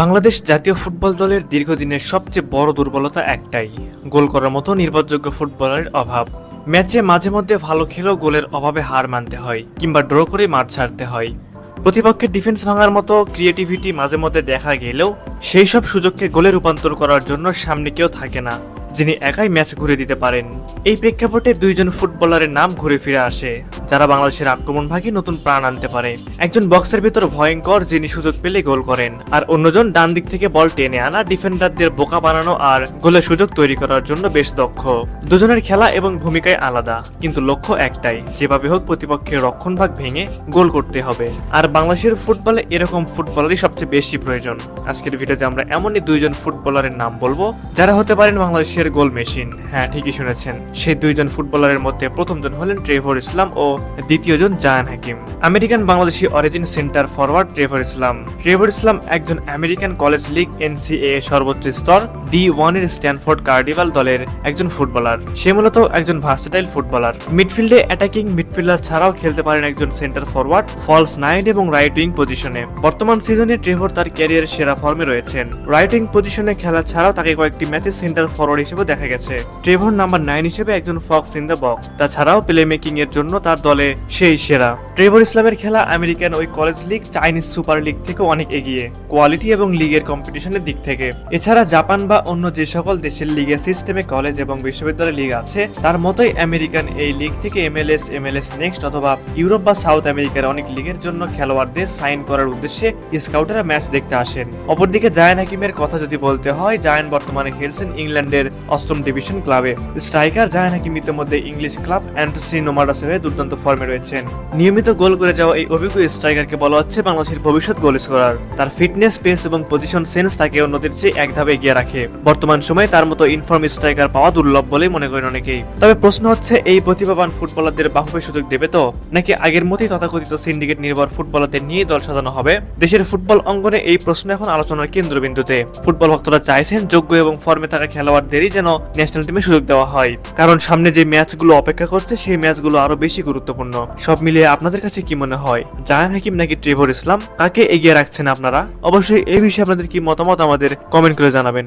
বাংলাদেশ জাতীয় ফুটবল দলের দীর্ঘদিনের সবচেয়ে বড় দুর্বলতা একটাই, গোল করার মতো নির্ভরযোগ্য ফুটবলারের অভাব। ম্যাচে মাঝে মধ্যে ভালো খেলেও গোলের অভাবে হার মানতে হয়, কিংবা ড্র করে মাঠ ছাড়তে হয়। প্রতিপক্ষের ডিফেন্স ভাঙার মতো ক্রিয়েটিভিটি মাঝে মধ্যে দেখা গেলেও সেই সব সুযোগকে গোলে রূপান্তর করার জন্য সামনে কেউ থাকে না, যিনি একাই ম্যাচ ঘুরে দিতে পারেন। এই প্রেক্ষাপটে দুইজন ফুটবলারের নাম ঘুরে ফিরে আসে। যারা বাংলাদেশের আক্রমণ ভাগে নতুন প্রাণ আনতে পারে। একজন বক্সের ভিতর ভয়ঙ্কর যিনি সুযোগ পেলে গোল করেন। আর অন্যজন ডান দিক থেকে বল টেনে আনা ডিফেন্ডারদের বোকা বানানো আর গোলের সুযোগ তৈরি করার জন্য বেশ দক্ষ। দুজনের খেলা এবং ভূমিকায় আলাদা, কিন্তু লক্ষ্য একটাই, যেভাবে হোক প্রতিপক্ষের রক্ষণ ভাগ ভেঙে গোল করতে হবে। আর বাংলাদেশের ফুটবলে এরকম ফুটবলারই সবচেয়ে বেশি প্রয়োজন। আজকের ভিডিওতে আমরা এমনই দুইজন ফুটবলারের নাম বলব, যারা হতে পারেন বাংলাদেশের গোল মেশিন। হ্যাঁ ঠিকই শুনেছেন। সেই দুইজন ফুটবলারের মধ্যে প্রথমজন হলেন ট্রেভর ইসলাম ও দ্বিতীয়জন Zayan Hakim. American Bangladeshi origin centre forward Trevor Islam. Trevor Islam একজন আমেরিকান কলেজ লিগ, এনসিএ সর্বোচ্চ স্তর, ডি ওয়ানের স্ট্যানফোর্ড কার্ডিভাল দলের একজন ফুটবলার। সে মূলত একজন ভার্সেটাইল ফুটবলার। মিডফিল্ডে অ্যাটাকিং মিডফিল্ডার ছাড়াও খেলতে পারেন একজন সেন্টার ফরওয়ার্ড ফলস নাইন এবং রাইট উইং পজিশনে বর্তমান সিজনে ট্রেভর তার ক্যারিয়ারের সেরা ফর্মে রয়েছেন। রাইট উইং পজিশনে খেলা ছাড়াও তাকে কয়েকটি ম্যাচে সেন্টার ফরওয়ার্ড হিসেবে দেখা গেছে। ট্রেভর নাম্বার নাইন হিসেবে একজন ফক্স ইন দ্য বক্স তাছাড়াও প্লে মেকিং এর জন্য তার দলে সেই সেরা। ট্রেভর ইসলামের খেলা আমেরিকান ওই college league, Chinese super league থেকে অনেক এগিয়ে, কোয়ালিটি এবং লিগের কম্পিটিশনের দিক থেকে। এছাড়া জাপান বা অন্য যে সকল দেশের লিগের সিস্টেমে কলেজ এবং বিশ্ববিদ্যালয় লিগ আছে, তার মতোই আমেরিকান এই লিগ থেকে এমএলএস এমএলএস নেক্সট অথবা ইউরোপ বা সাউথ আমেরিকার অনেক লিগের জন্য খেলোয়াড়দের সাইন করার উদ্দেশ্যে স্কাউটাররা ম্যাচ দেখতে আসেন। অপরদিকে জায়ান হাকিমের কথা যদি বলতে হয়, জায়ান বর্তমানে খেলছেন ইংল্যান্ডের অষ্টম ডিভিশন ক্লাবে স্ট্রাইকার জায়ান হাকিম ইতিমধ্যে ইংলিশ ক্লাব অ্যান্টসি নোমাডাসের হয়ে দুর্দান্ত ফর্মে রয়েছেন। নিয়মিত গোল করে যাওয়া এই অভিজ্ঞ স্ট্রাইকারকে বলা হচ্ছে বাংলাদেশের ভবিষ্যৎ গোল স্কোরার তার ফিটনেস পেস এবং পজিশন সেন্স তাকে অন্যদের চেয়ে এক ধাপে এগিয়ে রাখে। বর্তমান সময়ে তার মতো ইনফর্ম স্ট্রাইকার পাওয়া দুর্লভ বলেই মনে করেন অনেকেই। তবে প্রশ্ন হচ্ছে, এই প্রতিভাবান ফুটবলারদের বাহুবে সুযোগ দেবে তো? নাকি আগের মতোই তথাকথিত সিন্ডিকেট নির্ভর ফুটবলারদের নিয়ে দল সাজানো হবে? দেশের ফুটবল অঙ্গনে এই প্রশ্ন এখন আলোচনার কেন্দ্রবিন্দুতে। ফুটবল ভক্তরা চাইছেন যোগ্য এবং ফর্মে থাকা খেলোয়াড়দেরই যেন ন্যাশনাল টিমে সুযোগ দেওয়া হয়। কারণ সামনে যে ম্যাচগুলো অপেক্ষা করছে, সেই ম্যাচগুলো আরও বেশি গুরুত্বপূর্ণ। সব মিলিয়ে আপনাদের কাছে কি মনে হয়? জায়ান হাকিম নাকি ট্রেভর ইসলাম? কাকে এগিয়ে রাখছেন আপনারা? অবশ্যই এই বিষয়ে আপনাদের কি মতামত আমাদের কমেন্ট করে জানাবেন।